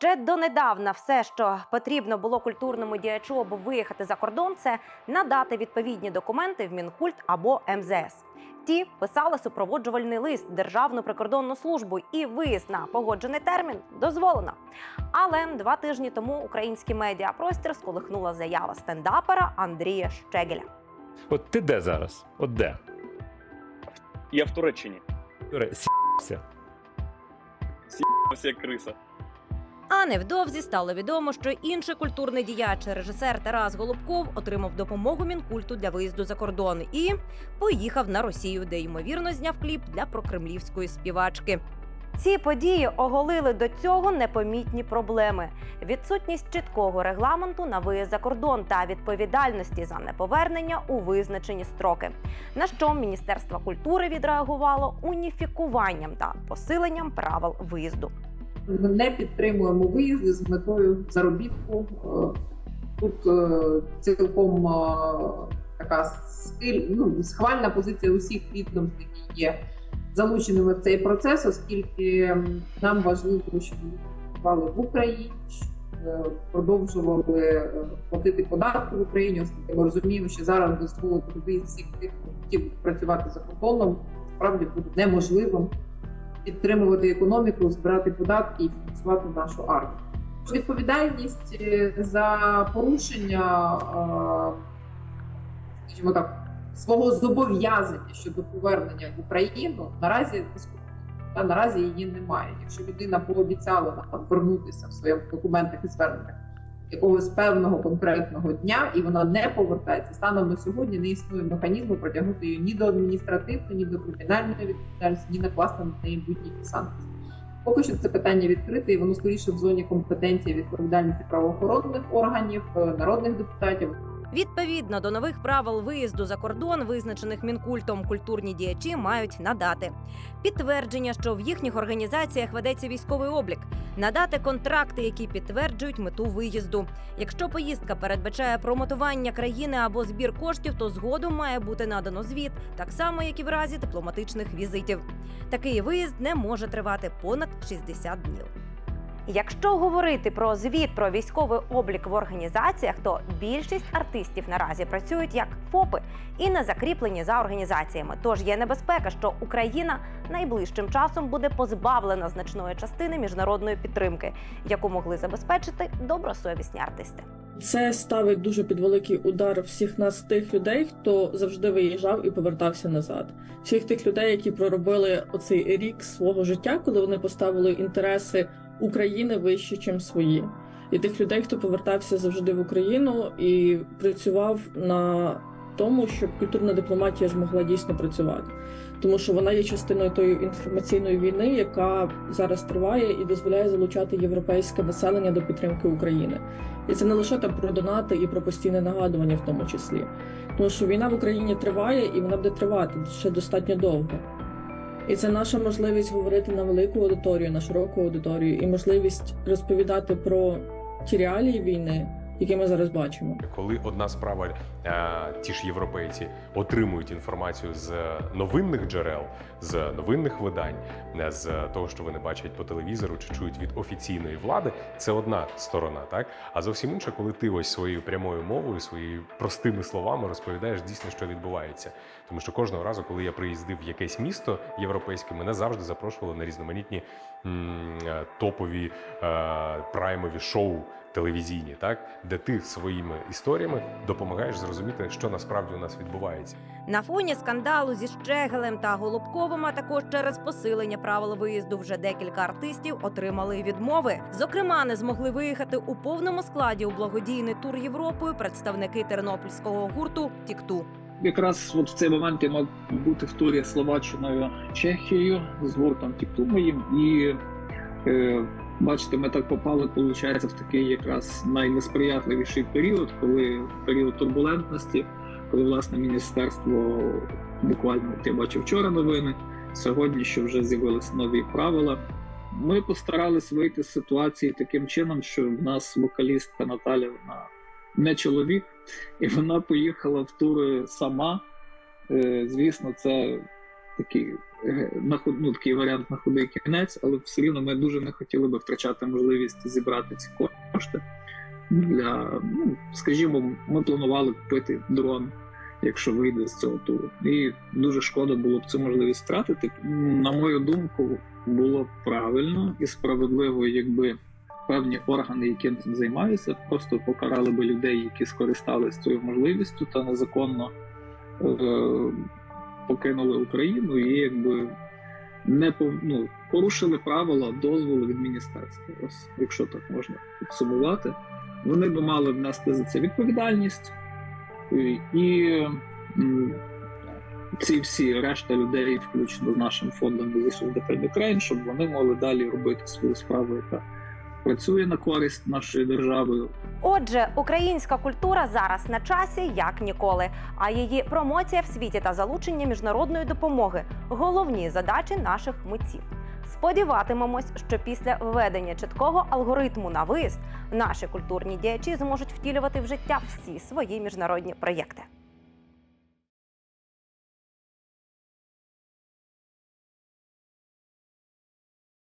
Ще донедавна все, що потрібно було культурному діячу, аби виїхати за кордон, це надати відповідні документи в Мінкульт або МЗС. Ті писали супроводжувальний лист Державну прикордонну службу, і виїзд на погоджений термін дозволено. Але два тижні тому український медіапростір сколихнула заява стендапера Андрія Щегеля. От ти де зараз? От де? Я в Туреччині. Сі**ся. Ось як криса. А невдовзі стало відомо, що інший культурний діяч, режисер Тарас Голубков, отримав допомогу мінкульту для виїзду за кордон і поїхав на Росію, де ймовірно зняв кліп для прокремлівської співачки. Ці події оголили до цього непомітні проблеми: відсутність чіткого регламенту на виїзд за кордон та відповідальності за неповернення у визначені строки. На що Міністерство культури відреагувало уніфікуванням та посиленням правил виїзду. Ми не підтримуємо виїзди з метою заробітку. Е, Тут е, цілком е, така скиль, ну, схвальна позиція усіх відомств, які є залученими в цей процес, оскільки нам важливо, щоб працювали в Україні, щоб продовжували платити податки в Україні, оскільки ми розуміємо, що зараз дозволити виїзд всіх тих, хто хотів працювати за кордоном, справді буде неможливим підтримувати економіку, збирати податки і фінансувати нашу армію. Відповідальність е, за порушення, е, скажімо так, свого зобов'язання щодо повернення в Україну наразі. Та наразі її немає. Якщо людина пообіцяла нам вернутися в своїх документах і зверненнях якогось певного конкретного дня, і вона не повертається, станом на сьогодні не існує механізму притягнути її ні до адміністративної, ні до кримінальної відповідальності, ні накласти на неї будь-які санкції. Поки що це питання відкрите, і воно скоріше в зоні компетенції відповідальності правоохоронних органів, е, народних депутатів. Відповідно до нових правил виїзду за кордон, визначених мінкультом, культурні діячі мають надати підтвердження, що в їхніх організаціях ведеться військовий облік, надати контракти, які підтверджують мету виїзду. Якщо поїздка передбачає промотування країни або збір коштів, то згодом має бути надано звіт, так само як і в разі дипломатичних візитів. Такий виїзд не може тривати понад 60 днів. Якщо говорити про звіт про військовий облік в організаціях, то більшість артистів наразі працюють як ФОПи і не закріплені за організаціями. Тож є небезпека, що Україна найближчим часом буде позбавлена значної частини міжнародної підтримки, яку могли забезпечити добросовісні артисти. Це ставить дуже під великий удар всіх нас, тих людей, хто завжди виїжджав і повертався назад. Всіх тих людей, які проробили оцей рік свого життя, коли вони поставили інтереси України вище, ніж свої. І тих людей, хто повертався завжди в Україну і працював на тому, щоб культурна дипломатія змогла дійсно працювати, тому що вона є частиною тої інформаційної війни, яка зараз триває і дозволяє залучати європейське населення до підтримки України. І це не лише там про донати і про постійне нагадування, в тому числі, тому що війна в Україні триває і вона буде тривати ще достатньо довго. І це наша можливість говорити на велику аудиторію, на широку аудиторію, і можливість розповідати про ті реалії війни, які ми зараз бачимо. Коли одна справа, е, ті ж європейці отримують інформацію з новинних джерел, з новинних видань, е, з того, що вони бачать по телевізору чи чують від офіційної влади, це одна сторона, так а зовсім інша, коли ти ось своєю прямою мовою, своїми простими словами розповідаєш дійсно, що відбувається. Тому що кожного разу, коли я приїздив в якесь місто європейське, мене завжди запрошували на різноманітні м, е, топові е, праймові шоу телевізійні, так де ти своїми історіями допомагаєш зрозуміти, що насправді у нас відбувається. На фоні скандалу зі Щегелем та Голубковим, а також через посилення правил виїзду, вже декілька артистів отримали відмови. Зокрема, не змогли виїхати у повному складі у благодійний тур Європою представники тернопільського гурту Тікту. Якраз от в цей момент я мав бути в турі Словаччиною Чехією з гуртом Тікту моїм. І е, бачите, ми так попали, виходить, в такий якраз найнесприятливіший період, коли період турбулентності, коли власне міністерство буквально я бачив вчора новини. Сьогодні що вже з'явилися нові правила. Ми постарались вийти з ситуації таким чином, що в нас вокалістка Наталя вона не чоловік, і вона поїхала в тури сама. Е, Звісно, це такий е, на ну, такий варіант на худий кінець, але все рівно ми дуже не хотіли би втрачати можливість зібрати ці кошти. Для, ну, скажімо, ми планували купити дрон, якщо вийде з цього туру. І дуже шкода було б цю можливість втратити. На мою думку, було б правильно і справедливо, якби певні органи, які цим займаються, просто покарали би людей, які скористались цією можливістю та незаконно е, покинули Україну і якби не ну, порушили правила дозволу від міністерства. Ось, якщо так можна підсумувати, вони би мали внести за це відповідальність і, ці всі решта людей, включно з нашим фондом Defend Ukraine, щоб вони могли далі робити свою справу, яка працює на користь нашої держави, Отже, українська культура зараз на часі як ніколи. А її промоція в світі та залучення міжнародної допомоги головні задачі наших митців. Сподіватимемось, що після введення чіткого алгоритму на виїзд наші культурні діячі зможуть втілювати в життя всі свої міжнародні проєкти.